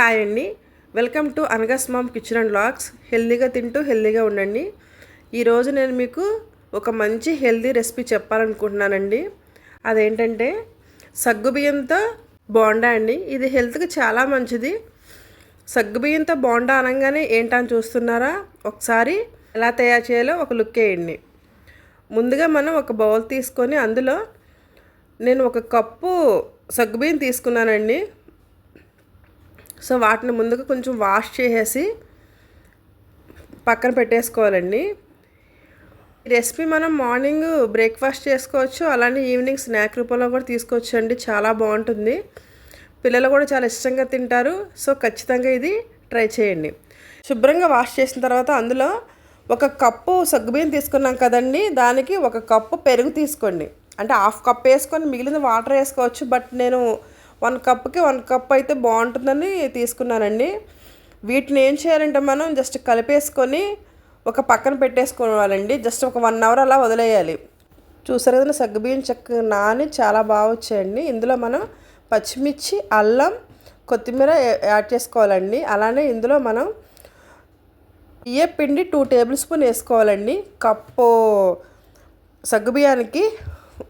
Hi అండి. Welcome to అనగస్ mom kitchen and vlogs హెల్దీగా తింటూ హెల్దీగా ఉండండి. ఈరోజు నేను మీకు ఒక మంచి హెల్దీ రెసిపీ చెప్పాలనుకుంటున్నానండి. అదేంటంటే సగ్గుబియ్యంతో బోండా అండి. ఇది హెల్త్కి చాలా మంచిది. సగ్గుబియ్యంతో బోండా అనగానే ఏంటని చూస్తున్నారా? ఒకసారి ఎలా తయారు చేయాలో ఒక లుక్ వేయండి. ముందుగా మనం ఒక బౌల్ తీసుకొని అందులో నేను ఒక కప్పు సగ్గుబియ్యం తీసుకున్నానండి. సో వాటిని ముందుగా కొంచెం వాష్ చేసేసి పక్కన పెట్టేసుకోవాలండి. రెసిపీ మనం మార్నింగ్ బ్రేక్ఫాస్ట్ చేసుకోవచ్చు అలానే ఈవినింగ్ స్నాక్ రూపంలో కూడా తీసుకోవచ్చు అండి. చాలా బాగుంటుంది. పిల్లలు కూడా చాలా ఇష్టంగా తింటారు. సో ఖచ్చితంగా ఇది ట్రై చేయండి. శుభ్రంగా వాష్ చేసిన తర్వాత అందులో ఒక కప్పు సగ్గుబియ్యం తీసుకున్నాం కదండి. దానికి ఒక కప్పు పెరుగు తీసుకోండి. అంటే హాఫ్ కప్ వేసుకొని మిగిలిన వాటర్ వేసుకోవచ్చు. బట్ నేను వన్ కప్కి వన్ కప్ అయితే బాగుంటుందని తీసుకున్నానండి. వీటిని ఏం చేయాలంటే మనం జస్ట్ కలిపేసుకొని ఒక పక్కన పెట్టేసుకోవాలండి. జస్ట్ ఒక వన్ అవర్ అలా వదిలేయాలి. చూసారు కదా సగ్గుబియ్యం చెక్క నాని చాలా బాగా వచ్చాయండి. ఇందులో మనం పచ్చిమిర్చి అల్లం కొత్తిమీర యాడ్ చేసుకోవాలండి. అలానే ఇందులో మనం బియ్య పిండి టూ టేబుల్ స్పూన్ వేసుకోవాలండి. కప్పు సగ్గుబియ్యానికి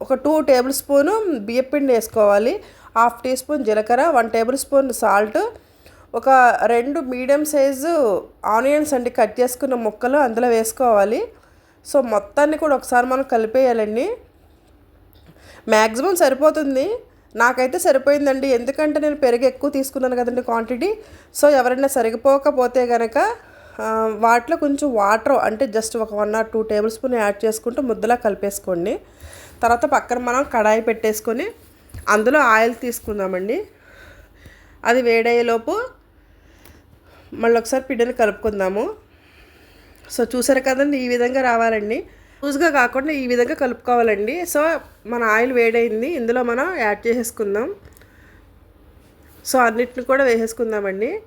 ఒక టూ టేబుల్ స్పూను బియ్యపిండి వేసుకోవాలి. హాఫ్ టీ స్పూన్ జీలకర్ర వన్ టేబుల్ స్పూన్ సాల్ట్ ఒక రెండు మీడియం సైజు ఆనియన్స్ అండి కట్ చేసుకున్న ముక్కలు అందులో వేసుకోవాలి. సో మొత్తాన్ని కూడా ఒకసారి మనం కలిపేయాలండి. మ్యాక్సిమం సరిపోతుంది. నాకైతే సరిపోయిందండి. ఎందుకంటే నేను పెరుగు ఎక్కువ తీసుకున్నాను కదండి క్వాంటిటీ. సో ఎవరైనా సరిగిపోకపోతే కనుక వాటిలో కొంచెం వాటర్ అంటే జస్ట్ ఒక one or two table spoon add చేసుకుంటూ ముద్దలా కలిపేసుకోండి. తర్వాత పక్కన మనం కడాయి పెట్టేసుకొని అందులో ఆయిల్ తీసుకుందామండి. అది వేడయ్యేలోపు మళ్ళీ ఒకసారి పిండిని కలుపుకుందాము. సో చూసారు కదండి ఈ విధంగా రావాలండి. లూజ్గా కాకుండా ఈ విధంగా కలుపుకోవాలండి. సో మన ఆయిల్ వేడైంది ఇందులో మనం యాడ్ చేసేసుకుందాం. సో అన్నిటిని కూడా వేసేసుకుందామండి.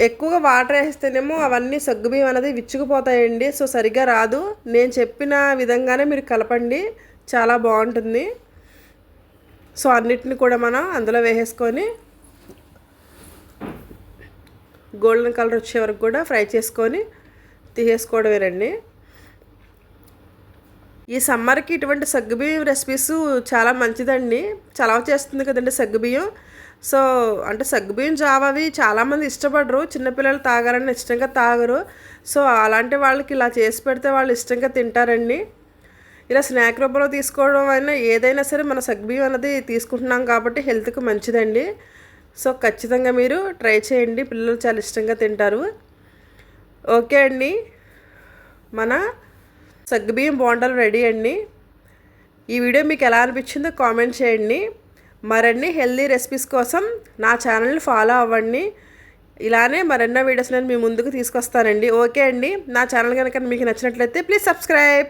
ఎక్కువగా వాటర్ వేస్తేనేమో అవన్నీ సగ్గుబియ్యం అనేది విచ్చుకుపోతాయండి. సో సరిగ్గా రాదు. నేను చెప్పిన విధంగానే మీరు కలపండి. చాలా బాగుంటుంది. సో అన్నిటిని కూడా మనం అందులో వేసేసుకొని గోల్డెన్ కలర్ వచ్చే వరకు కూడా ఫ్రై చేసుకొని తీసేసుకోవడమేనండి. ఈ సమ్మర్కి ఇటువంటి సగ్గుబియ్యం రెసిపీస్ చాలా మంచిదండి. చలవ చేస్తుంది కదండి సగ్గుబియ్యం. సో అంటే సగ్గుబియ్యం జావవి చాలామంది ఇష్టపడరు. చిన్నపిల్లలు తాగారని ఇష్టంగా తాగరు. సో అలాంటి వాళ్ళకి ఇలా చేసి పెడితే వాళ్ళు ఇష్టంగా తింటారండి. ఇలా స్నాక్ రూపంలో తీసుకోవడం అయినా ఏదైనా సరే మన సగ్బియ్యం అనేది తీసుకుంటున్నాం కాబట్టి హెల్త్కి మంచిదండి. సో ఖచ్చితంగా మీరు ట్రై చేయండి. పిల్లలు చాలా ఇష్టంగా తింటారు. ఓకే అండి. మన సగ్బియ్యం బోండాలు రెడీ అండి. ఈ వీడియో మీకు ఎలా అనిపించిందో కామెంట్ చేయండి. మరిన్ని హెల్దీ రెసిపీస్ కోసం నా ఛానల్ని ఫాలో అవ్వండి. ఇలానే మరెన్నో వీడియోస్ నేను మీ ముందుకు తీసుకొస్తానండి. ఓకే అండి. నా ఛానల్ కనుక మీకు నచ్చినట్లయితే ప్లీజ్ సబ్స్క్రైబ్.